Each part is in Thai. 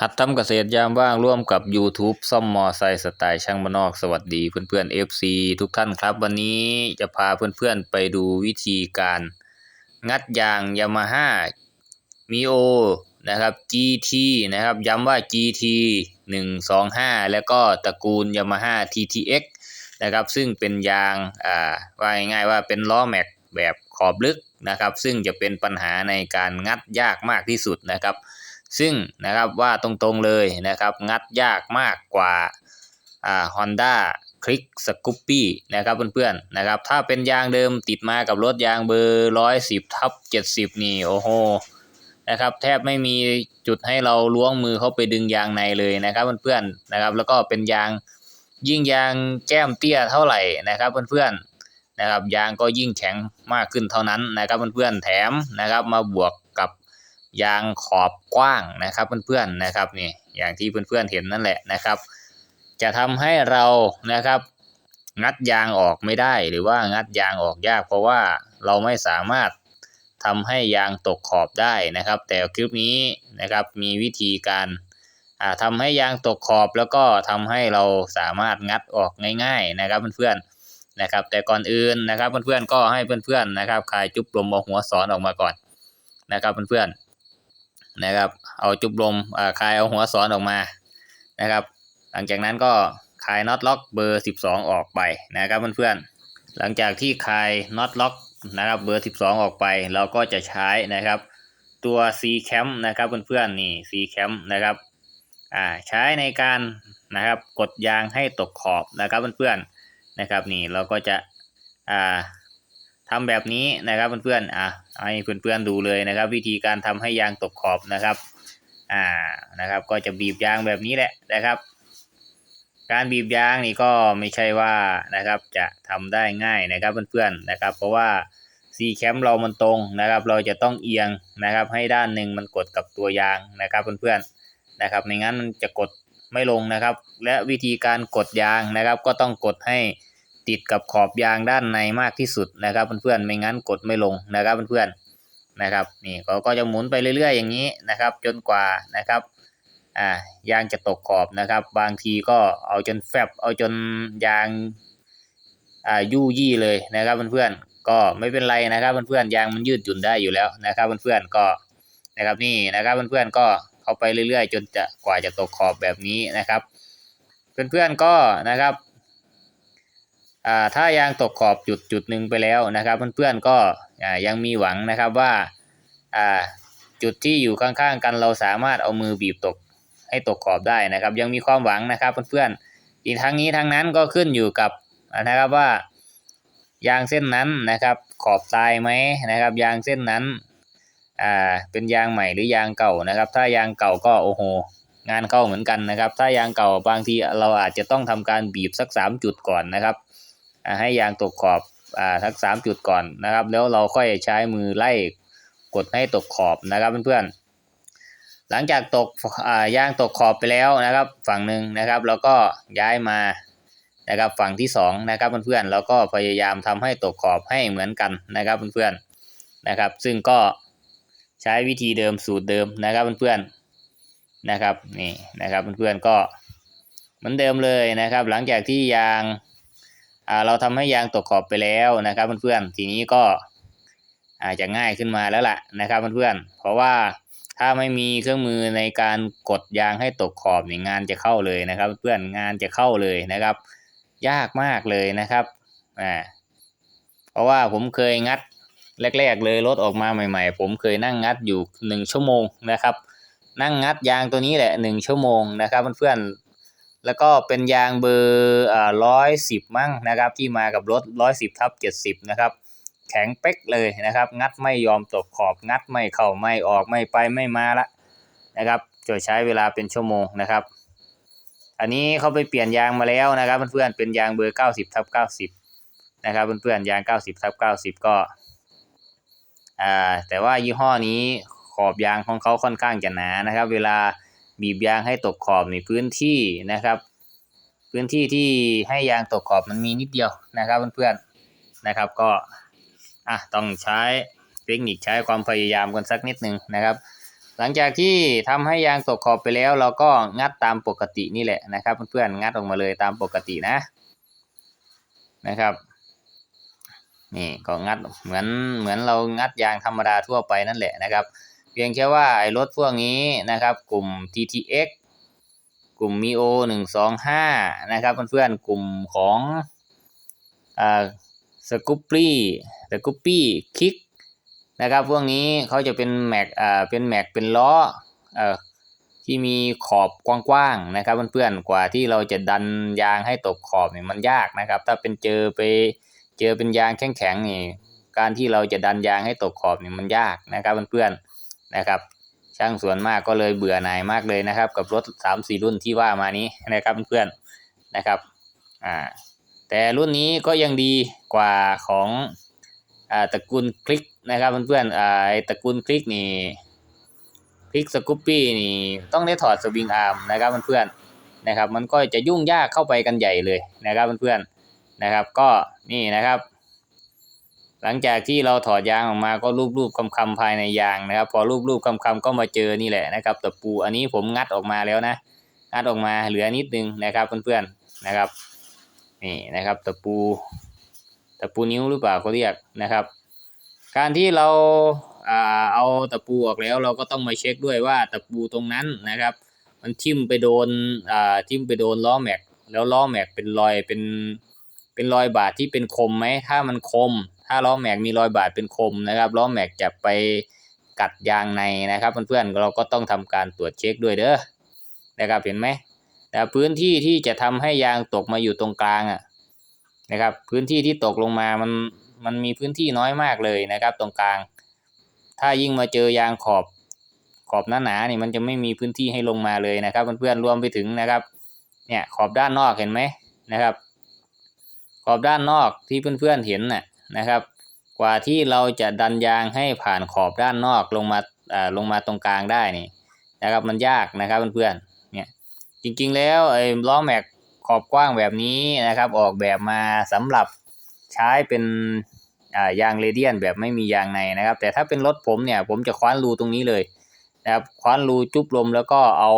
หัดทำเกษตรยามว่างร่วมกับ YouTube ซ่อมมอไซค์สไตล์ช่างบ้านนอกสวัสดีเพื่อนๆ FC ทุกท่านครับ วันนี้จะพาเพื่อนๆไปดูวิธีการงัดยาง Yamaha Mio นะครับ GT นะครับ ย้ำว่า GT 125 แล้วก็ตระกูล Yamaha TTX นะครับ ซึ่งเป็นยางอ่าว่าง่ายๆว่าเป็นล้อแม็กแบบขอบลึกนะครับ ซึ่งจะเป็นปัญหาในการงัดยากมากที่สุดนะครับ ซึ่งนะครับว่าตรงๆเลยนะครับงัดยากมากกว่าอ่า Honda Click Scoopy นะครับเพื่อนๆนะครับถ้าเป็นยางเดิมติดมากับรถยางเบอร์ร้อยสิบทับเจ็ดสิบนี่โอ้โหนะครับแทบไม่มีจุดให้เราล้วงมือเข้าไปดึงยางในเลยนะครับเพื่อนๆนะครับแล้วก็เป็นยางยิ่งยางแก้มเตี้ยเท่าไหร่นะครับเพื่อนๆนะครับยางก็ยิ่งแข็งมากขึ้นเท่านั้นนะครับเพื่อนๆแถมนะครับมาบวก ยางขอบกว้างนะครับเพื่อนๆนะครับนี่อย่างที่เพื่อนๆเห็นนั่นแหละนะครับ จะทำให้เรานะครับ งัดยางออกไม่ได้หรือว่างัดยางออกยาก เพราะว่าเราไม่สามารถทำให้ยางตกขอบได้นะครับ แต่คลิปนี้นะครับมีวิธีการอ่าทำให้ยางตกขอบแล้วก็ทำให้เราสามารถงัดออกง่าย ๆนะครับเพื่อนๆนะครับ แต่ก่อนอื่นนะครับเพื่อนๆก็ให้เพื่อนๆนะครับคลายจุ๊บลมเอหัวสอนออกมาก่อนนะครับเพื่อนๆ นะครับ เอาจุบลมอ่าคลายเอาหัวสอนออกมานะครับ หลังจากนั้นก็คลายน็อตล็อกเบอร์ 12 ออกไปนะครับเพื่อนๆหลังจากที่คลายน็อตล็อกนะครับเบอร์ 12 ออกไป เราก็จะใช้นะครับ ตัว C cam นะครับเพื่อนๆนี่ C cam นะครับอ่าใช้ในการนะครับกดยางให้ตกขอบนะครับเพื่อนๆนะครับนี่เราก็จะอ่า ทำแบบนี้นะครับเพื่อนๆอะให้เพื่อนๆดูเลยนะครับ วิธีการทำให้ยางตกขอบนะครับอ่านะครับ ก็จะบีบยางแบบนี้แหละนะครับ การบีบยางนี่ก็ไม่ใช่ว่านะครับจะทำได้ง่ายนะครับเพื่อนๆนะครับ เพราะว่าซีแคมเรามันตรงนะครับ เราจะต้องเอียงนะครับ ให้ด้านหนึ่งมันกดกับตัวยางนะครับเพื่อนๆนะครับไม่งั้นมันจะกดไม่ลงนะครับ และวิธีการกดยางนะครับ ก็ต้องกดให้ ติดกับขอบยางด้านในมากที่สุดนะครับเพื่อนๆไม่งั้นกดไม่ลงนะครับเพื่อนๆนะครับนี่เขาก็จะหมุนไปเรื่อย ๆ อย่างนี้นะครับ จนกว่านะครับอ่ายางจะตกขอบนะครับ บางทีก็เอาจนแฟบเอาจนยางอ่ายู่ยี่เลยนะครับเพื่อนๆก็ไม่เป็นไรนะครับเพื่อนๆยางมันยืดหยุ่นได้อยู่แล้วนะครับเพื่อนๆก็นะครับนี่นะครับเพื่อนๆก็เข้าไปเรื่อย ๆ จนจะกว่าจะตกขอบแบบนี้นะครับ เพื่อนๆก็นะครับ ถ้ายางตกขอบจุดจุดหนึ่งไปแล้วนะครับเพื่อนๆก็อ่ายังมีหวังนะครับว่าจุดที่อยู่ข้างๆกันเราสามารถเอามือบีบตกให้ตกขอบได้นะครับ ยังมีความหวังนะครับเพื่อนๆอีกทั้งนี้ทั้งนั้นก็ขึ้นอยู่กับนะครับว่ายางเส้นนั้นนะครับขอบทรายไหมนะครับ ยางเส้นนั้นอ่าเป็นยางใหม่หรือยางเก่านะครับ ถ้ายางเก่าก็โอ้โหงานเข้าเหมือนกันนะครับ ถ้ายางเก่าบางทีเราอาจจะต้องทำการบีบสักสามจุดก่อนนะครับ ให้ยางตกขอบอ่าทักสามจุดก่อนนะครับ แล้วเราค่อยใช้มือไล่กดให้ตกขอบนะครับเพื่อนๆหลังจากตกอ่ายางตกขอบไปแล้วนะครับ ฝั่งหนึ่งนะครับแล้วก็ย้ายมานะครับฝั่งที่สองนะครับเพื่อนๆแล้วก็พยายามทำให้ตกขอบให้เหมือนกันนะครับเพื่อนๆนะครับ ซึ่งก็ใช้วิธีเดิมสูตรเดิมนะครับเพื่อนๆนะครับนี่นะครับเพื่อนๆก็เหมือนเดิมเลยนะครับ หลังจากที่ยาง เราทำให้ยางตกขอบไปแล้วนะครับเพื่อนๆทีนี้ก็อาจจะง่ายขึ้นมาแล้วล่ะนะครับเพื่อนๆเพราะว่าถ้าไม่มีเครื่องมือในการกดยางให้ตกขอบเนี่ยงานจะเข้าเลยนะครับ เพื่อนงานจะเข้าเลยนะครับ ยากมากเลยนะครับอ่าเพราะว่าผมเคยงัดแรก ๆ เลยรถออกมาใหม่ ๆ ผมเคยนั่งงัดอยู่หนึ่งชั่วโมงนะครับ นั่งงัดยางตัวนี้แหละหนึ่งชั่วโมงนะครับเพื่อนๆ แล้วก็เป็นยางเบอร์ร้อยสิบมั้งนะครับ ที่มากับรถร้อยสิบทับเจ็ดสิบนะครับ แข็งเป๊กเลยนะครับ งัดไม่ยอมตกขอบ งัดไม่เข้าไม่ออกไม่ไปไม่มาละนะครับจะใช้เวลาเป็นชั่วโมงนะครับ อันนี้เขาไปเปลี่ยนยางมาแล้วนะครับเพื่อนๆเป็นยางเบอร์เก้าสิบทับเก้าสิบนะครับเพื่อนๆยางเก้าสิบทับเก้าสิบก็อ่าแต่ว่ายี่ห้อนี้ขอบยางของเขาค่อนข้างจะหนานะครับ เวลา บีบยางให้ตกขอบในพื้นที่นะครับ พื้นที่ที่ให้ยางตกขอบมันมีนิดเดียวนะครับเพื่อนๆนะครับก็อะต้องใช้เทคนิคใช้ความพยายามกันสักนิดนึงนะครับ หลังจากที่ทำให้ยางตกขอบไปแล้ว เราก็งัดตามปกตินี่แหละนะครับเพื่อนๆงัดออกมาเลยตามปกตินะนะครับนี่ก็งัดเหมือนเหมือนเรางัดยางธรรมดาทั่วไปนั่นแหละนะครับ พียงแค่ว่าไอ้รถพวกนี้นะครับ กลุ่ม TTX กลุ่ม Mio หนึ่งสองห้านะครับเพื่อนๆกลุ่มของอ่าสกูปปี้สกูปปี้คิกนะครับ พวกนี้เขาจะเป็นแม็กอ่าเป็นแม็กเป็นล้อเอ่อที่มีขอบกว้างๆนะครับเพื่อนๆกว่าที่เราจะดันยางให้ตกขอบเนี่ยมันยากนะครับ ถ้าเป็นเจอไปเจอเป็นยางแข็งๆนี่การที่เราจะดันยางให้ตกขอบเนี่ยมันยากนะครับเพื่อนๆ นะครับ ช่างส่วนมากก็เลยเบื่อหน่ายมากเลยนะครับ กับรถสามสี่รุ่นที่ว่ามานี้นะครับเพื่อนๆนะครับอ่าแต่รุ่นนี้ก็ยังดีกว่าของอ่าตระกูลคลิกนะครับเพื่อนๆอ่าไอตระกูลคลิกนี่คลิกสกูปปี้นี่ต้องได้ถอดสวิงอาร์มนะครับเพื่อนๆนะครับ มันก็จะยุ่งยากเข้าไปกันใหญ่เลยนะครับเพื่อนๆนะครับ ก็นี่นะครับ หลังจากที่เราถอดยางออกมาก็รูปๆคำๆภายในยางนะครับ พอรูปๆคำๆก็มาเจอนี่แหละนะครับตะปูอันนี้ผมงัดออกมาแล้วนะงัดออกมาเหลือนิดนึงนะครับเพื่อนๆนะครับนี่นะครับตะปูตะปูนิ้วหรือเปล่าเขาเรียกนะครับ การที่เราอ่าเอาตะปูออกแล้วเราก็ต้องมาเช็คด้วยว่าตะปูตรงนั้นนะครับ มันทิ่มไปโดนอ่าทิ่มไปโดนล้อแม็กแล้วล้อแม็กเป็นรอยเป็นเป็นรอยบาดที่เป็นคมไหมถ้ามันคม ถ้าล้อแม็กมีรอยบาดเป็นคมนะครับล้อแม็กจะไปกัดยางในนะครับเพื่อนๆเราก็ต้องทำการตรวจเช็คด้วยเด้อนะครับเห็นไหมแต่พื้นที่ที่จะทำให้ยางตกมาอยู่ตรงกลางอะนะครับ พื้นที่ที่ตกลงมามันมันมีพื้นที่น้อยมากเลยนะครับ ตรงกลาง ถ้ายิ่งมาเจอยางขอบขอบหนาๆนี่มันจะไม่มีพื้นที่ให้ลงมาเลยนะครับเพื่อนๆรวมไปถึงนะครับ เนี่ยขอบด้านนอกเห็นไหมนะครับ ขอบด้านนอกที่เพื่อนๆเห็นน่ะ นะครับ กว่าที่เราจะดันยางให้ผ่านขอบด้านนอกลงมาลงมาตรงกลางได้นี่นะครับมันยากนะครับเพื่อนๆเนี่ยจริงๆแล้วไอ้ล้อแม็กขอบกว้างแบบนี้นะครับ ออกแบบมาสำหรับใช้เป็นยางเรเดียนแบบไม่มียางในนะครับ แต่ถ้าเป็นรถผมเนี่ยผมจะคว้านรูตรงนี้เลยนะครับคว้านรูจุบลมแล้วก็เอา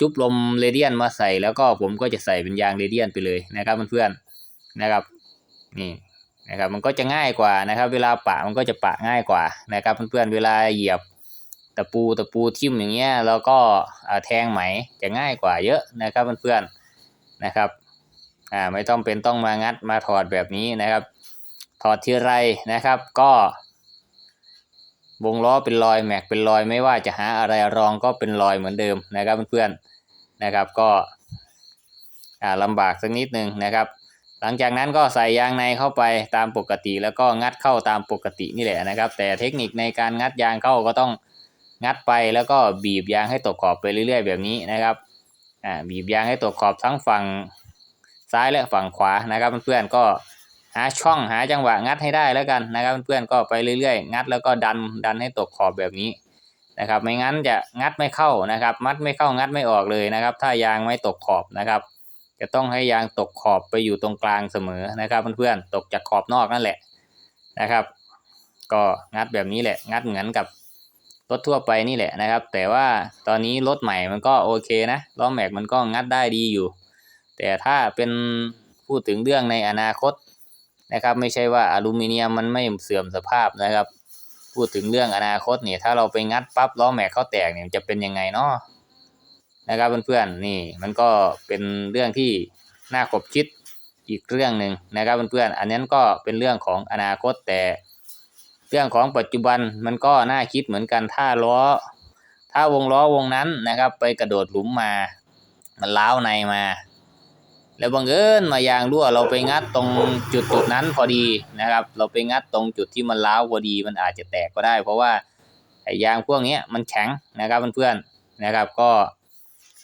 จุบลมเรเดียนมาใส่แล้วก็ผมก็จะใส่เป็นยางเรเดียนไปเลยนะครับเพื่อนๆนะครับ นี่นะครับมันก็จะง่ายกว่านะครับ เวลาปะมันก็จะปะง่ายกว่านะครับเพื่อนๆเวลาเหยียบตะปูตะปูทิ่มอย่างเงี้ยแล้วก็แทงไหมจะง่ายกว่าเยอะนะครับเพื่อนๆนะครับอ่าไม่ต้องเป็นต้องมางัดมาถอดแบบนี้นะครับ ถอดทีไรนะครับก็วงล้อเป็นรอยแม็กเป็นรอยไม่ว่าจะหาอะไรรองก็เป็นรอยเหมือนเดิมนะครับเพื่อนๆนะครับก็อ่าลำบากสักนิดนึงนะครับ หลังจากนั้นก็ใส่ยางในเข้าไปตามปกติ แล้วก็งัดเข้าตามปกตินี่แหละนะครับ แต่เทคนิคในการงัดยางเข้าก็ต้องงัดไปแล้วก็บีบยางให้ตกขอบไปเรื่อยๆ แบบนี้นะครับอ่าบีบยางให้ตกขอบทั้งฝั่งซ้ายและฝั่งขวานะครับเพื่อนๆก็หาช่องหาจังหวะงัดให้ได้แล้วกันนะครับเพื่อนๆก็ไปเรื่อยๆ งัดแล้วก็ดันดันให้ตกขอบแบบนี้นะครับไม่งั้นจะงัดไม่เข้านะครับ มัดไม่เข้างัดไม่ออกเลยนะครับ ถ้ายางไม่ตกขอบนะครับ จะต้องให้ยางตกขอบไปอยู่ตรงกลางเสมอนะครับเพื่อนๆตกจากขอบนอกนั่นแหละนะครับ ก็งัดแบบนี้แหละ งัดเหมือนกับรถทั่วไปนี่แหละนะครับ แต่ว่าตอนนี้รถใหม่มันก็โอเคนะล้อแม็กมันก็งัดได้ดีอยู่ แต่ถ้าเป็นพูดถึงเรื่องในอนาคตนะครับ ไม่ใช่ว่าอลูมิเนียมมันไม่เสื่อมสภาพนะครับ พูดถึงเรื่องอนาคตเนี่ยถ้าเราไปงัดปั๊บล้อแม็กเขาแตกเนี่ยจะเป็นยังไงเนาะ นะครับเพื่อนๆนี่มันก็เป็นเรื่องที่น่าขบคิดอีกเรื่องหนึ่งนะครับเพื่อนๆอันนั้นก็เป็นเรื่องของอนาคตแต่เรื่องของปัจจุบันมันก็น่าคิดเหมือนกันถ้าล้อ ถ้าวงล้อวงนั้นนะครับ ไปกระโดดหลุมมา มันล้าวในมา แล้วบังเอิญมายางรั่วเราไปงัดตรงจุดจุดนั้นพอดีนะครับ เราไปงัดตรงจุดที่มันล้าวพอดีมันอาจจะแตกก็ได้ เพราะว่าไอ้ยางพวกนี้มันแข็งนะครับเพื่อนๆนะครับก็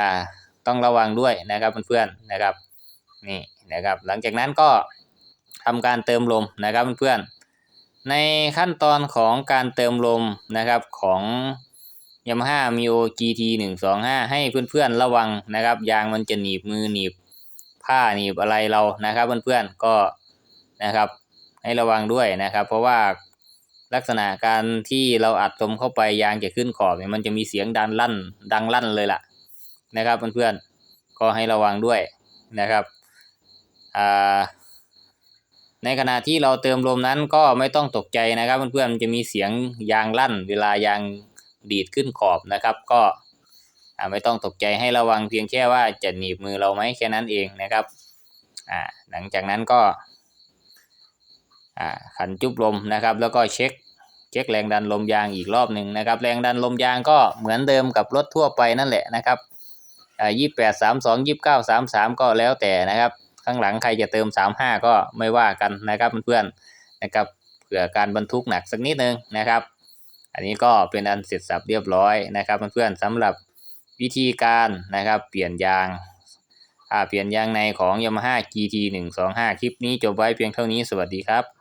อ่าต้องระวังด้วยนะครับเพื่อนๆนะครับนี่นะครับ หลังจากนั้นก็ทำการเติมลมนะครับเพื่อนๆในขั้นตอนของการเติมลมนะครับของ Yamaha Mio GT 1 2 5 ให้เพื่อนๆระวังนะครับ ยางมันจะหนีบมือหนีบผ้าหนีบอะไรเรานะครับเพื่อนๆก็นะครับ ให้ระวังด้วยนะครับ เพราะว่าลักษณะการที่เราอัดลมเข้าไปยางจะขึ้นขอบเนี่ยมันจะมีเสียงดังลั่น ดังลั่นเลยล่ะ นะครับเพื่อนๆก็ให้ระวังด้วยนะครับในขณะที่เราเติมลมนั้นก็ไม่ต้องตกใจนะครับเพื่อนๆมันจะมีเสียงยางลั่น เวลายางดีดขึ้นขอบนะครับ ก็ไม่ต้องตกใจให้ระวังเพียงแค่ว่าจะหนีบมือเราไหมแค่นั้นเองนะครับหลังจากนั้นก็ขันจุบลมนะครับ แล้วก็เช็คเช็คแรงดันลมยางอีกรอบหนึ่งนะครับ แรงดันลมยางก็เหมือนเดิมกับรถทั่วไปนั่นแหละนะครับ ยี่แปดสามสองยี่สิบเก้าสามสามก็แล้วแต่นะครับ ข้างหลังใครจะเติมสามห้าก็ไม่ว่ากันนะครับเพื่อนๆนะครับเผื่อการบรรทุกหนักสักนิดนึงนะครับ อันนี้ก็เป็นอันเสร็จสับเรียบร้อยนะครับเพื่อนๆสำหรับวิธีการนะครับ เปลี่ยนยางอ่าเปลี่ยนยางในของ Yamaha GT 125 คลิปนี้จบไว้เพียงเท่านี้สวัสดีครับ